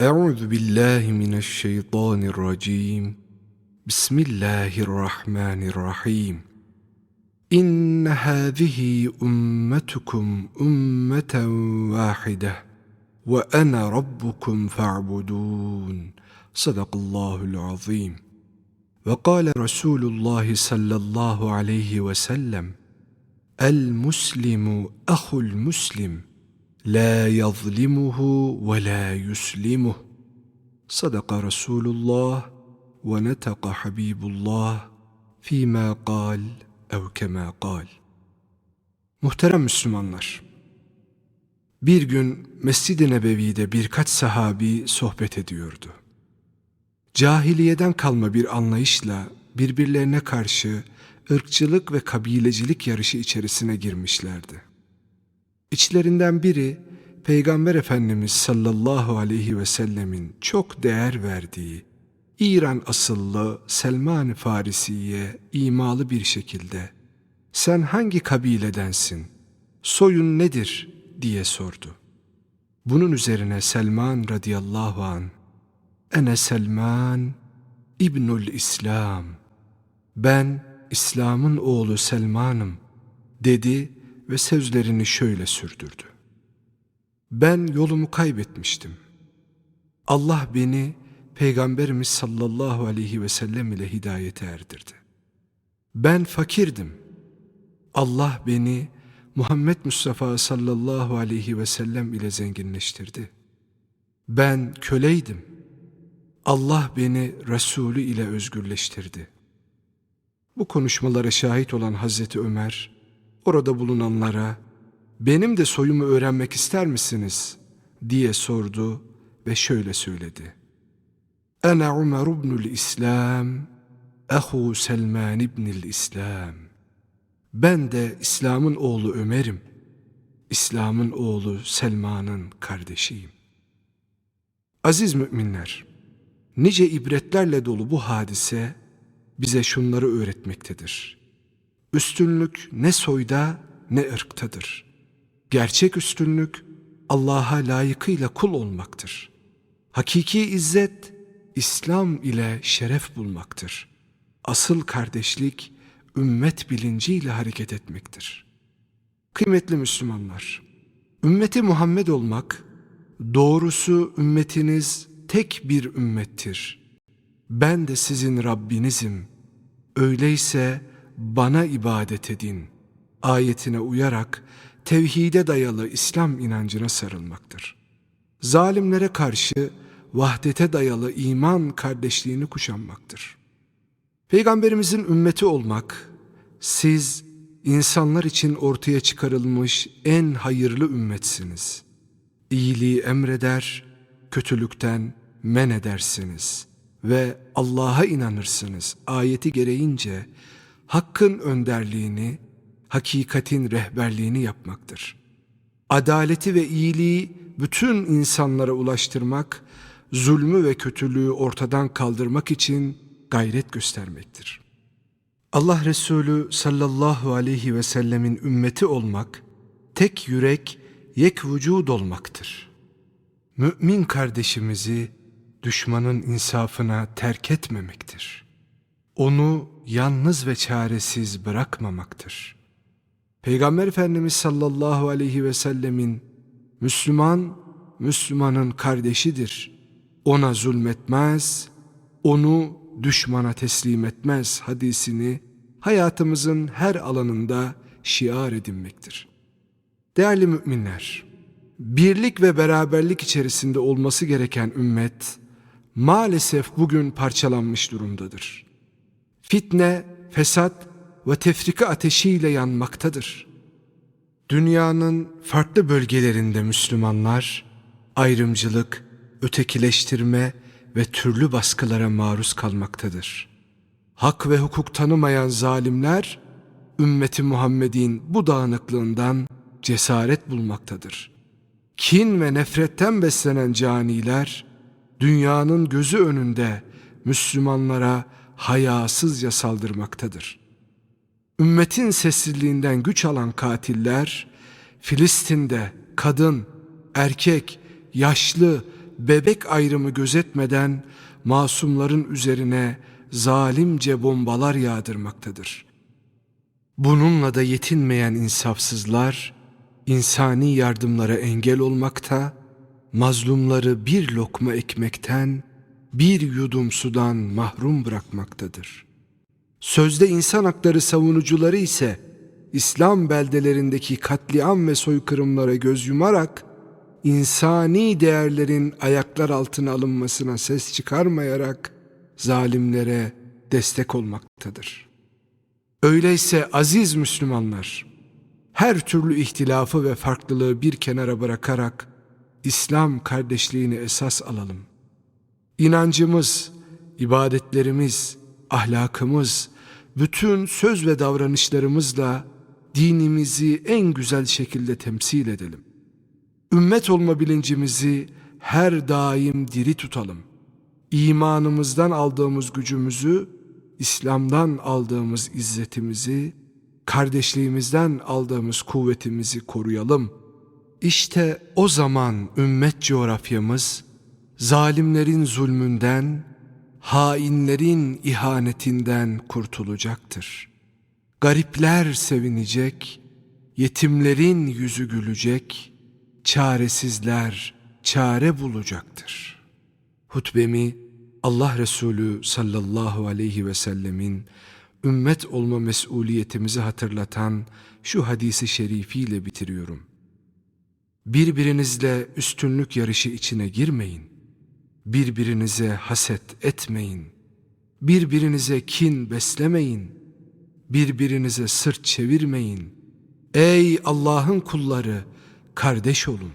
أعوذ بالله من الشيطان الرجيم. بسم الله الرحمن الرحيم. إن هذه أمتكم أمة واحدة وأنا ربكم فاعبدون. صدق الله العظيم. وقال رسول الله صلى الله عليه وسلم المسلم أخو المسلم. La yazlimuhu ve la yuslimuh. Sadaka Resulullah ve netaka Habibullah fîmâ kal ev kemâ kal. Muhterem Müslümanlar, bir gün Mescid-i Nebevi'de birkaç sahabi sohbet ediyordu. Cahiliyeden kalma bir anlayışla birbirlerine karşı ırkçılık ve kabilecilik yarışı içerisine girmişlerdi. İçlerinden biri Peygamber Efendimiz sallallahu aleyhi ve sellemin çok değer verdiği İran asıllı Selman-ı Farisi'ye imalı bir şekilde sen hangi kabiledensin, soyun nedir diye sordu. Bunun üzerine Selman radıyallahu an Ene Selman İbnül İslam ben İslam'ın oğlu Selman'ım dedi ve sözlerini şöyle sürdürdü. Ben yolumu kaybetmiştim. Allah beni Peygamberimiz sallallahu aleyhi ve sellem ile hidayete erdirdi. Ben fakirdim. Allah beni Muhammed Mustafa sallallahu aleyhi ve sellem ile zenginleştirdi. Ben köleydim. Allah beni Resulü ile özgürleştirdi. Bu konuşmalara şahit olan Hazreti Ömer, orada bulunanlara, benim de soyumu öğrenmek ister misiniz? diye sordu ve şöyle söyledi. Ana Ömer ibnül İslam, ahu Selman ibnil İslam. Ben de İslam'ın oğlu Ömer'im. İslam'ın oğlu Selman'ın kardeşiyim. Aziz müminler, nice ibretlerle dolu bu hadise bize şunları öğretmektedir. Üstünlük ne soyda ne ırktadır. Gerçek üstünlük Allah'a layıkıyla kul olmaktır. Hakiki izzet İslam ile şeref bulmaktır. Asıl kardeşlik ümmet bilinciyle hareket etmektir. Kıymetli Müslümanlar, ümmeti Muhammed olmak, doğrusu ümmetiniz tek bir ümmettir. Ben de sizin Rabbinizim. Öyleyse bana ibadet edin. Ayetine uyarak tevhide dayalı İslam inancına sarılmaktır. Zalimlere karşı vahdete dayalı iman kardeşliğini kuşanmaktır. Peygamberimizin ümmeti olmak, siz insanlar için ortaya çıkarılmış en hayırlı ümmetsiniz. İyiliği emreder, kötülükten men edersiniz ve Allah'a inanırsınız. Ayeti gereğince hakkın önderliğini, hakikatin rehberliğini yapmaktır. Adaleti ve iyiliği bütün insanlara ulaştırmak, zulmü ve kötülüğü ortadan kaldırmak için gayret göstermektir. Allah Resulü sallallahu aleyhi ve sellemin ümmeti olmak, tek yürek, yek vücud olmaktır. Mümin kardeşimizi düşmanın insafına terk etmemektir. Onu yalnız ve çaresiz bırakmamaktır. Peygamber Efendimiz sallallahu aleyhi ve sellemin Müslüman, Müslümanın kardeşidir. Ona zulmetmez, onu düşmana teslim etmez hadisini hayatımızın her alanında şiar edinmektir. Değerli müminler, birlik ve beraberlik içerisinde olması gereken ümmet maalesef bugün parçalanmış durumdadır. Fitne, fesat ve tefrika ateşiyle yanmaktadır. Dünyanın farklı bölgelerinde Müslümanlar ayrımcılık, ötekileştirme ve türlü baskılara maruz kalmaktadır. Hak ve hukuk tanımayan zalimler ümmeti Muhammed'in bu dağınıklığından cesaret bulmaktadır. Kin ve nefretten beslenen caniler dünyanın gözü önünde Müslümanlara hayasızca saldırmaktadır. Ümmetin sessizliğinden güç alan katiller Filistin'de kadın, erkek, yaşlı, bebek ayrımı gözetmeden masumların üzerine zalimce bombalar yağdırmaktadır. Bununla da yetinmeyen insafsızlar, insani yardımlara engel olmakta, mazlumları bir lokma ekmekten, bir yudum sudan mahrum bırakmaktadır. Sözde insan hakları savunucuları ise İslam beldelerindeki katliam ve soykırımlara göz yumarak insani değerlerin ayaklar altına alınmasına ses çıkarmayarak zalimlere destek olmaktadır. Öyleyse aziz Müslümanlar, her türlü ihtilafı ve farklılığı bir kenara bırakarak İslam kardeşliğini esas alalım. İnancımız, ibadetlerimiz, ahlakımız, bütün söz ve davranışlarımızla dinimizi en güzel şekilde temsil edelim. Ümmet olma bilincimizi her daim diri tutalım. İmanımızdan aldığımız gücümüzü, İslam'dan aldığımız izzetimizi, kardeşliğimizden aldığımız kuvvetimizi koruyalım. İşte o zaman ümmet coğrafyamız, zalimlerin zulmünden, hainlerin ihanetinden kurtulacaktır. Garipler sevinecek, yetimlerin yüzü gülecek, çaresizler çare bulacaktır. Hutbemi Allah Resulü sallallahu aleyhi ve sellemin ümmet olma mesuliyetimizi hatırlatan şu hadisi şerifiyle bitiriyorum. Birbirinizle üstünlük yarışı içine girmeyin. Birbirinize haset etmeyin. Birbirinize kin beslemeyin. Birbirinize sırt çevirmeyin. Ey Allah'ın kulları, kardeş olun.